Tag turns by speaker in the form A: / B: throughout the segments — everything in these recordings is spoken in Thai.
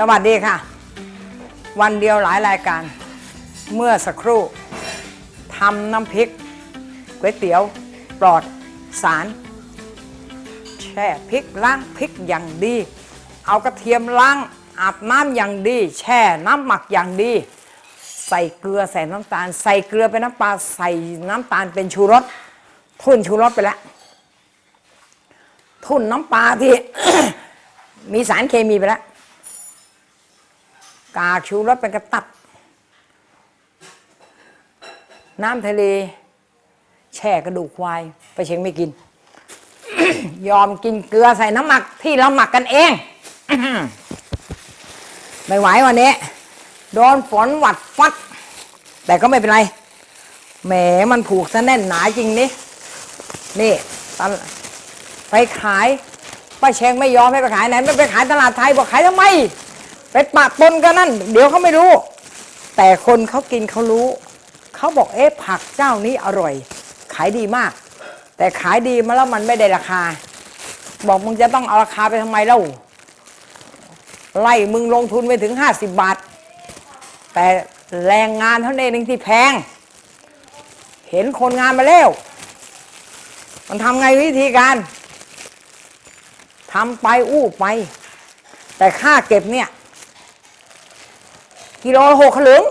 A: สวัสดีค่ะ วันเดียวหลายรายการ เมื่อสักครู่ทำน้ำพริกก๋วยเตี๋ยวปลอดสาร แช่พริกล้างพริกอย่างดี เอากระเทียมล้างอาบน้ำอย่างดี แช่น้ำหมักอย่างดี ใส่เกลือใส่น้ำตาล ใส่เกลือเป็นน้ำปลาใส่น้ำตาลเป็นชูรสทุ่นชูรสไปแล้วทุ่นน้ำปลาที่มีสารเคมีไปแล้ว กากชูรสเป็นกระตับ น้ำทะเล แช่กระดูกควายไปเชงไม่กิน ยอมกินเกลือใส่น้ำหมักที่เราหมักกันเอง ไม่ไหววันนี้ โดนฝนหวัดฟัด แต่ก็ไม่เป็นไรแหมมันผูกซะแน่นหนาจริงนี่นี่ตลไปขายป้าเชงไม่ยอมให้ไปขายไหนไม่ไปขายตลาดไทยบอกขายทำไม ไปปะปนกันนั่น เดี๋ยวเขาไม่รู้ แต่คนเขากินเขารู้ เขาบอกเอ๊ะผักเจ้านี้อร่อย ขายดีมาก แต่ขายดีมาแล้วมันไม่ได้ราคา บอกมึงจะต้องเอาราคาไปทำไมเล่าไล่มึงลงทุนไปถึง50บาท แต่แรงงานเท่านั้นเองที่แพง เห็นคนงานมาแล้ว มันทำไงวิธีการทำไปอู้ไป แต่ค่าเก็บเนี่ย กิโลละหกสลึง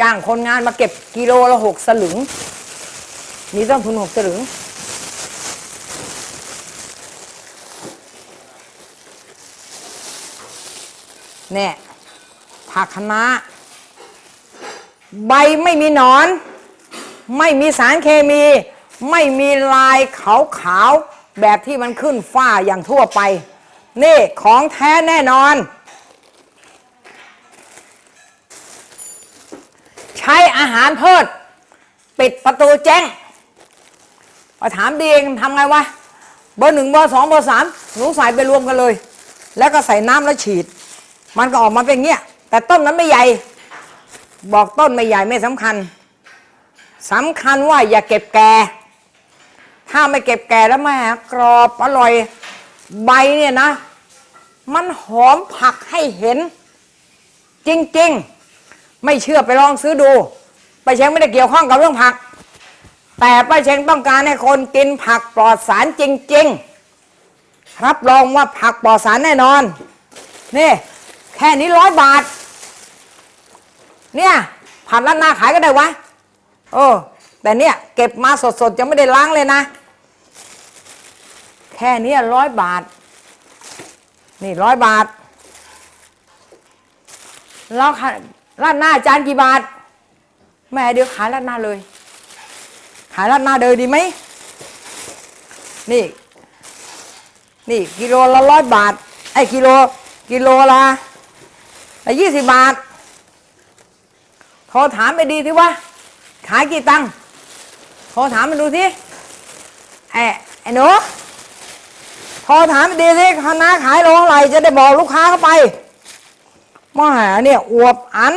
A: จ้างคนงานมาเก็บกิโลละหกสลึง มีต้นทุนหกสลึง เนี่ยผักคะน้าใบไม่มีหนอน ไม่มีสารเคมี ไม่มีลายขาวๆแบบที่มันขึ้นฝ้าอย่างทั่วไป นี่ของแท้แน่นอน ใช้อาหารเพิด ปิดประตูแจ้งมาถามดีเองทำไงวะเบอร์หนึ่งเบอร์สองเบอร์สามหนูใส่ไปรวมกันเลย แล้วก็ใส่น้ำแล้วฉีด มันก็ออกมาเป็นเงี้ย แต่ต้นนั้นไม่ใหญ่ บอกต้นไม่ใหญ่ไม่สำคัญสำคัญว่าอย่าเก็บแก่ถ้าไม่เก็บแก่แล้วแม่กรอบอร่อยใบเนี่ยนะ มันหอมผักให้เห็น จริง ๆ ไม่เชื่อไปลองซื้อดูป้าเชงไม่ได้เกี่ยวข้องกับเรื่องผัก แต่ป้าเชงต้องการให้คนกินผักปลอดสารจริงๆ รับรองว่าผักปลอดสารแน่นอน นี่แค่นี้ร้อยบาท เนี่ยผัดร้านหน้าขายก็ได้วะเออแต่เนี่ยเก็บมาสดๆยังไม่ได้ล้างเลยนะ แค่นี้ร้อยบาท นี่ร้อยบาทแล้วค่ะ รานหน้าจานกี่บาท แม่เดี๋ยวขายรานหน้าเลย ขายรานหน้าเดินดีไหม นี่ นี่กิโลละร้อยบาท ไอ้กิโล กิโลละละยี่สิบบาท โทรถามไปดีที่ว่า ขายกี่ตังค์ โทรถามมาดูที่ไอ้ไอ้หนูโทรถามไปดีที่คณะขายโลเท่าไหร่จะได้บอกลูกค้าเข้าไป มาหาเนี่ยอวบอัน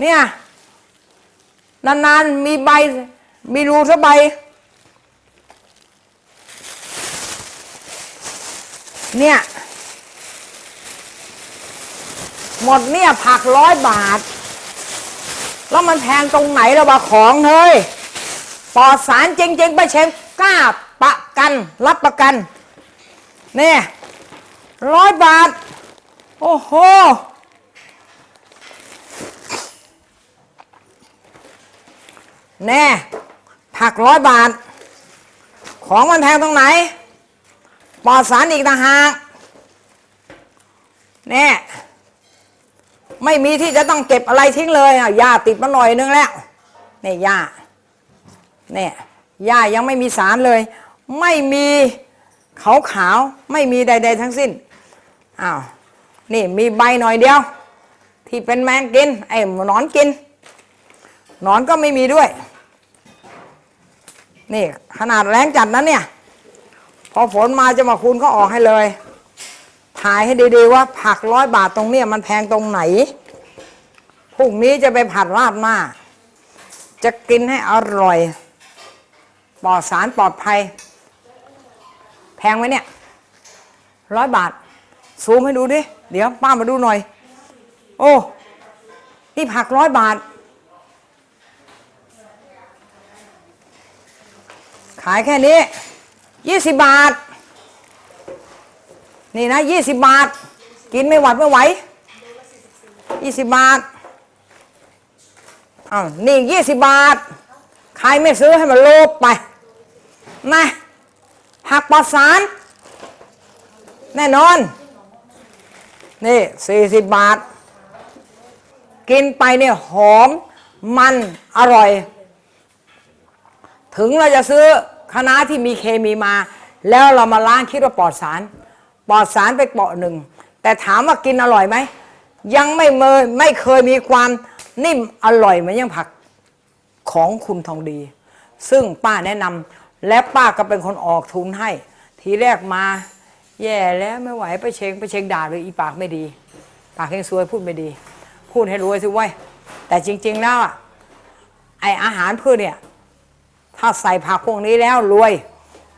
A: เนี่ยนานๆมีใบ มีรูสักใบ เนี่ย หมดเนี่ยผักร้อยบาท แล้วมันแพงตรงไหนเราบาของเฮ้ยปลอดสารจริงๆไปเชงกล้าประกัน รับประกัน เนี่ยร้อยบาท โอ้โห แน่ ผักร้อยบาท ของมันแพงตรงไหน ปลอดสารอีกต่างหาก แน่ ไม่มีที่จะต้องเก็บอะไรทิ้งเลยอะหญ้าติดมาหน่อยนึงแล้วเนี่ยหญ้า เนี่ยหญ้ายังไม่มีสารเลย ไม่มีขาวขาว ไม่มีใด ๆ ทั้งสิ้น อ้าว นี่มีใบหน่อยเดียว ที่เป็นแมงกิน ไอ้หนอนกินหนอนก็ไม่มีด้วย นี่ขนาดแรงจัดนะเนี่ย พอฝนมาจะมาคูณก็ออกให้เลย ถ่ายให้ดีๆว่าผักร้อยบาทตรงเนี้ยมันแพงตรงไหนพรุ่งนี้จะไปผัดราดหน้า จะกินให้อร่อย ปลอดสารปลอดภัย แพงไหมเนี่ยร้อยบาทซูมให้ดูดิ เดี๋ยวป้ามาดูหน่อย โอ้นี่ผักร้อยบาท ขายแค่นี้ยี่สิบบาท นี่นะยี่สิบบาท กินไม่หวัดไม่ไหวยี่สิบบาทอ้าวนี่ยี่สิบบาท ใครไม่ซื้อให้มันโลบไปนะผักปลอดสาร แน่นอน นี่สี่สิบบาท กินไปเนี่ยหอมมันอร่อย ถึงเราจะซื้อคณะที่มีเคมีมา แล้วเรามาล้างคิดว่าปลอดสาร ปลอดสารไปเปาะหนึ่ง แต่ถามว่ากินอร่อยไหม ยังไม่เมยไม่เคยมีความนิ่มอร่อยเหมือนยังผักของคุณทองดี ซึ่งป้าแนะนำและป้าก็เป็นคนออกทุนให้ ทีแรกมา แย่แล้วไม่ไหวไปเชงไปเชงด่าเลยอีปากไม่ดี ปากเฮงซวยพูดไม่ดี พูดให้รวยสิเว้ยแต่จริง ๆ แล้วอะไออาหารพืชเนี่ย ถ้าใส่ผักพวกนี้แล้วรวย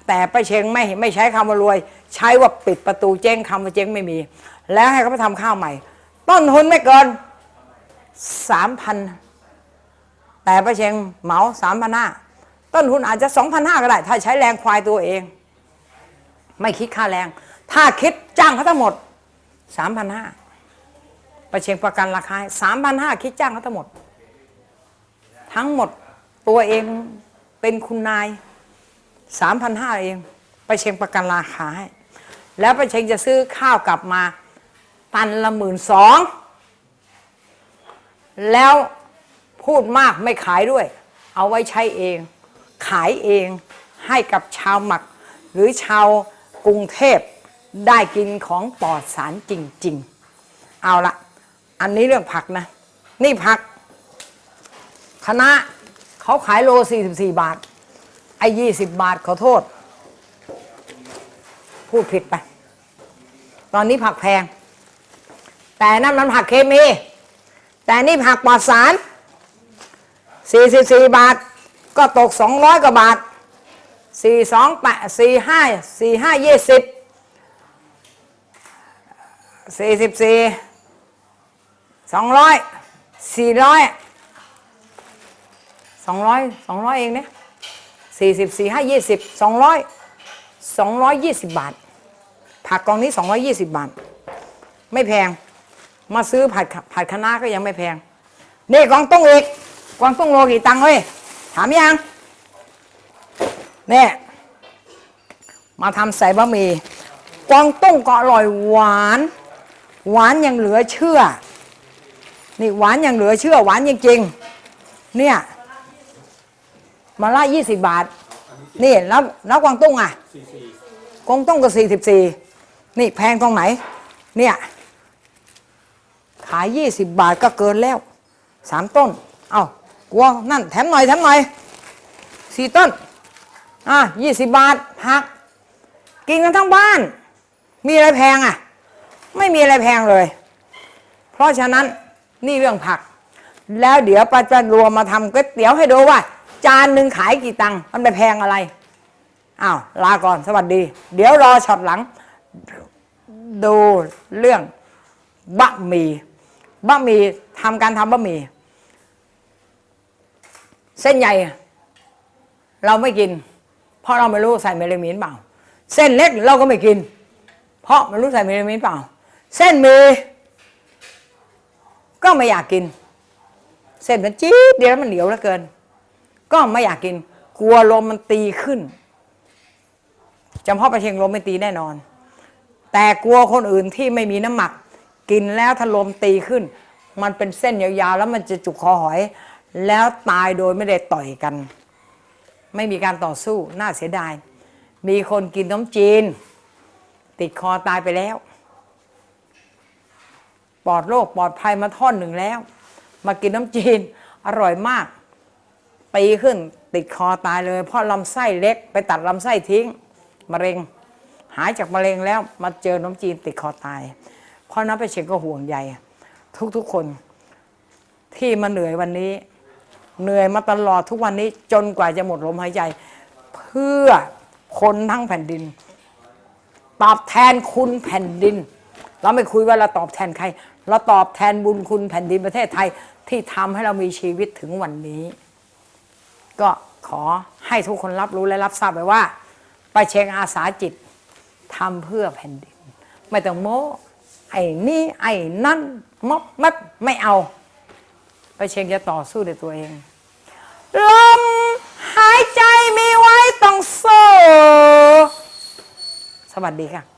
A: แต่ไปเชงไม่ไม่ใช้คำว่ารวย ใช้ว่าปิดประตูเจ๊งคำว่าเจ๊งไม่มี แล้วให้เขาไปทำข้าวใหม่ ต้นทุนไม่เกินสามพันแต่ป้าเชงเหมาสามพันห้าต้นทุนอาจจะสองพันห้าก็ได้ ถ้าใช้แรงควายตัวเอง ไม่คิดค่าแรง ถ้าคิดจ้างเขาทั้งหมดสามพันห้าประเชงประกันราคาสามพันห้าคิดจ้างเขาทั้งหมด ทั้งหมดตัวเองเป็นคุณนายสามพันห้าเอง ไปเชงประกันราคาให้ แล้วไปเชงจะซื้อข้าวกลับมา ตันละหมื่นสองแล้วพูดมากไม่ขายด้วย เอาไว้ใช้เอง ขายเองให้กับชาวหมัก หรือชาวกรุงเทพ ได้กินของปลอดสารจริง ๆ เอาละอันนี้เรื่องผักนะ นี่ผักคณะเขาขายโล 44 บาท ไอ้20บาทขอโทษ พูดผิดไป ตอนนี้ผักแพง แต่นั่นมันผักเคมี แต่นี่ผักปลอดสาร 44 บาท ก็ตก 200 กว่าบาท 4 2 8 4 5 4 5 20 44 200 400สองร้อยสี่ร้อยสองร้อยสองร้อยเองเนี่ยสี่สิบสี่ห้ายี่สิบสองร้อยสองร้อยยี่สิบบาท ผักกองนี้สองร้อยยี่สิบบาท ไม่แพง มาซื้อผัดผัดคะน้าก็ยังไม่แพงนี่กวางตุ้งอีกกวางตุ้งโลกี่ตังค์เฮ้ยถามยังเนี่ยมาทำใส่บะหมี่กวางตุ้งก็อร่อยหวาน หวานยังเหลือเชื่อ นี่หวานยังเหลือเชื่อ หวานจริงๆเนี่ยมาละยี่สิบบาท นี่แล้วแล้วกวางตุ้งอะกวางตุ้งก็สี่สิบสี่นี่แพงตรงไหน เนี่ย ขายยี่สิบบาทก็เกินแล้วสามต้น เอากลัวนั่นแถมหน่อยแถมหน่อยสี่ต้น อะยี่สิบบาทผัก กินกันทั้งบ้าน มีอะไรแพงอะ ไม่มีอะไรแพงเลย เพราะฉะนั้นนี่เรื่องผัก แล้วเดี๋ยวป้าจะรวมมาทำก๋วยเตี๋ยวให้ดูว่า จานหนึ่งขายกี่ตังค์มันไปแพงอะไรอ้าวลาก่อนสวัสดี เดี๋ยวรอช็อตหลัง ดูเรื่องบะหมี่บะหมี่ทำการทำบะหมี่เส้นใหญ่เราไม่กิน เพราะเราไม่รู้ใส่เมลามีนเปล่า เส้นเล็กเราก็ไม่กิน เพราะไม่รู้ใส่เมลามีนเปล่า เส้นมีก็ไม่อยากกิน เส้นมันจี๊ดเดียวแล้วมันเหนียวเหลือเกิน ก็ไม่อยากกิน กลัวลมมันตีขึ้นจำเพาะประเชียงลมไม่ตีแน่นอน แต่กลัวคนอื่นที่ไม่มีน้ำหมัก กินแล้วถ้าลมตีขึ้น มันเป็นเส้นยาวๆแล้วมันจะจุกคอหอย แล้วตายโดยไม่ได้ต่อยกัน ไม่มีการต่อสู้น่าเสียดาย มีคนกินน้ำจีน ติดคอตายไปแล้ว ปลอดโรคปลอดภัยมาท่อนหนึ่งแล้ว มากินน้ำจีนอร่อยมากตีขึ้นติดคอตายเลย เพราะลำไส้เล็กไปตัดลำไส้ทิ้งมะเร็ง หายจากมะเร็งแล้วมาเจอน้ำจีนติดคอตาย เพราะนั้นไปเช็คก็ห่วงใยทุกๆคนที่มาเหนื่อยวันนี้ เหนื่อยมาตลอดทุกวันนี้จนกว่าจะหมดลมหายใจ เพื่อคนทั้งแผ่นดิน ตอบแทนคุณแผ่นดิน เราไม่คุยว่าเราตอบแทนใคร เราตอบแทนบุญคุณแผ่นดินประเทศไทยที่ทำให้เรามีชีวิตถึงวันนี้ ก็ขอให้ทุกคนรับรู้และรับทราบไปว่าไปเชงอาสาจิตทำเพื่อแผ่นดิน ไม่ต้องโม้ไอ้นี่ไอ้นั่นมอบมัดไม่เอา ไปเชงจะต่อสู้ด้วยตัวเองลมหายใจมีไว้ต้องโซ่สวัสดีค่ะ